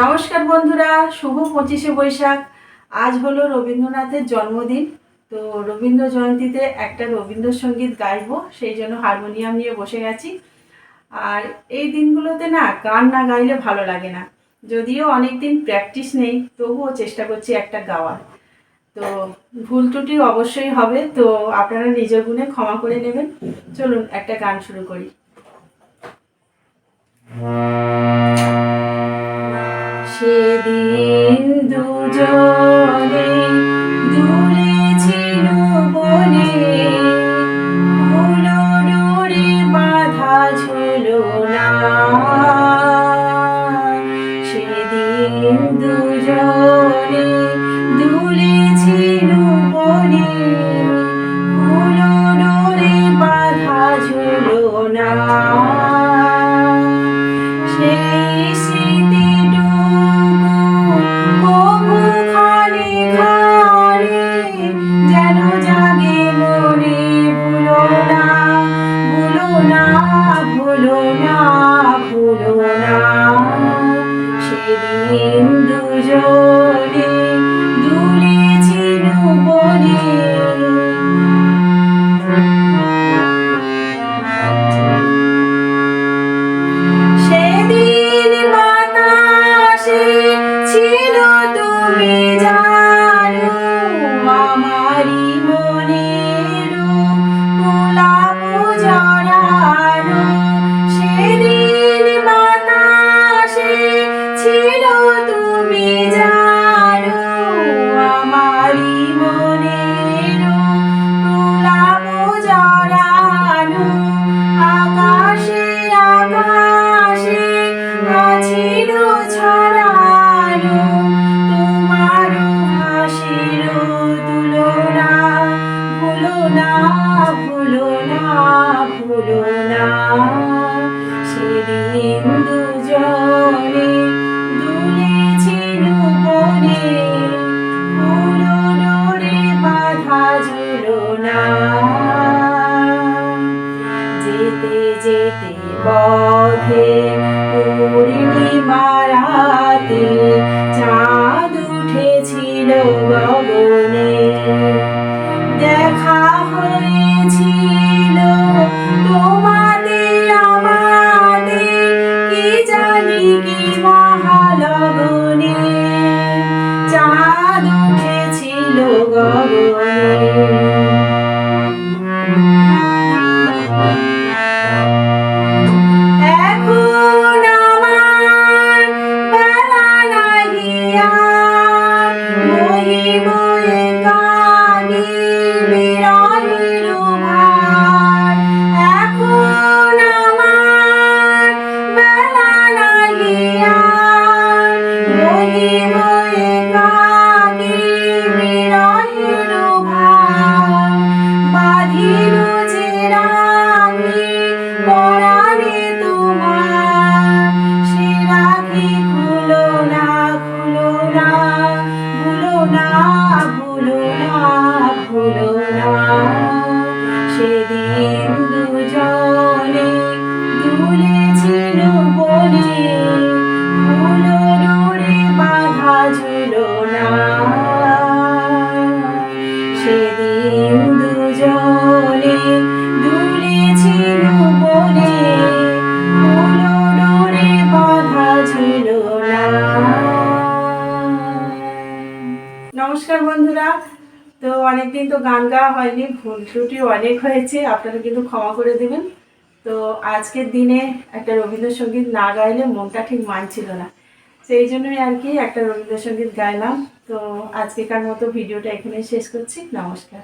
নমস্কার বন্ধুরা, শুভ পঁচিশে বৈশাখ। আজ হলো রবীন্দ্রনাথের জন্মদিন। তো রবীন্দ্র জয়ন্তীতে একটা রবীন্দ্রসঙ্গীত গাইবো, সেই জন্য হারমোনিয়াম নিয়ে বসে গেছি। আর এই দিনগুলোতে না, গান না গাইলে ভালো লাগে না। যদিও অনেক দিন প্র্যাকটিস নেই, তবুও চেষ্টা করছি একটা গাওয়ার। তো ভুল ত্রুটি অবশ্যই হবে, তো আপনারা নিজের গুণে ক্ষমা করে নেবেন। চলুন একটা গান শুরু করি। কি মহালগনে না অনেকদিন তো গান গাওয়া হয়নি, ভুল ত্রুটি অনেক হয়েছে, আপনারা কিন্তু ক্ষমা করে দেবেন। তো আজকের দিনে একটা রবীন্দ্রসঙ্গীত না গাইলে মনটা ঠিক মানছিল না। সেই জন্যই আর কি একটা রবীন্দ্রসঙ্গীত গাইলাম। তো আজকেকার মতো ভিডিওটা এখানে শেষ করছি। নমস্কার।